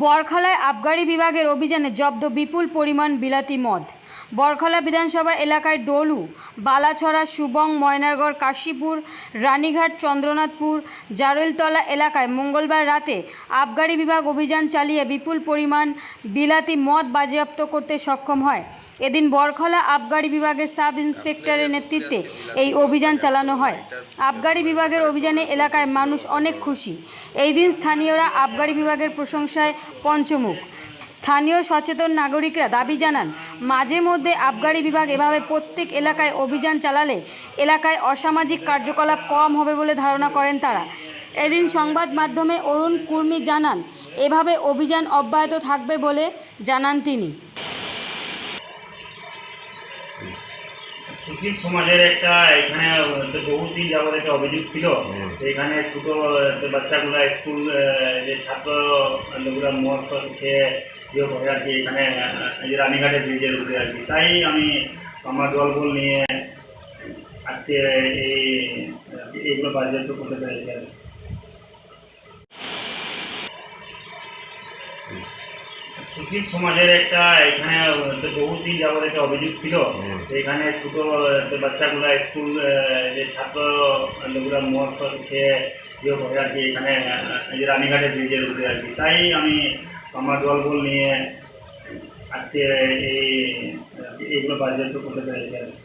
বরখলায় আবগারি বিভাগের অভিযানে জব্দ বিপুল পরিমাণ বিলাতি মদ। বরখলা বিধানসভা এলাকায় ডলু, বালাছড়া, সুবং, ময়নারগড়, কাশীপুর, রানীঘাট, চন্দ্রনাথপুর, জারুলতলা এলাকায় মঙ্গলবার রাতে আবগারি বিভাগ অভিযান চালিয়ে বিপুল পরিমাণ বিলাতি মদ বাজেয়াপ্ত করতে সক্ষম হয়। এদিন বরখলা আবগারি বিভাগের সাব ইন্সপেক্টরের নেতৃত্বে এই অভিযান চালানো হয়। আবগারি বিভাগের অভিযানে এলাকায় মানুষ অনেক খুশি। এই দিন স্থানীয়রা আবগারি বিভাগের প্রশংসায় পঞ্চমুখ। স্থানীয় সচেতন নাগরিকরা দাবি জানান, মাঝে মধ্যে আবগারি বিভাগ এভাবে প্রত্যেক এলাকায় অভিযান চালালে এলাকায় অসামাজিক কার্যকলাপ কম হবে বলে ধারণা করেন তারা। এদিন সংবাদ মাধ্যমে অরুণ কুর্মি জানান, এভাবে অভিযান অব্যাহত থাকবে বলে জানান তিনি। সুশীল সমাজের একটা এখানে বহুদিন যাবত একটা অভিযোগ ছিল। এখানে ছোট বাচ্চাগুলো স্কুল যে ছাত্র লোকরা মদ খেয়ে ইয়ে করে আর কি এখানে যে রানীঘাটের ব্রিজের উপরে আর কি। তাই আমি আমার দলবল নিয়ে আজকে এই এইগুলো বাজেয়াপ্ত করতে পেরেছি আর কি। সুশীল সমাজের একটা এখানে বহুদিন যাবত একটা অভিযোগ ছিল। এখানে ছোট বাচ্চাগুলা স্কুল যে ছাত্র লোকরা মদ খেয়ে ইয়ে করে আর কি এখানে রানীঘাটের ব্রিজের উপরে আর কি। তাই আমি আমার দলবল নিয়ে আজকে এই এইগুলো বাজেয়াপ্ত করতে পেরেছি আর কি।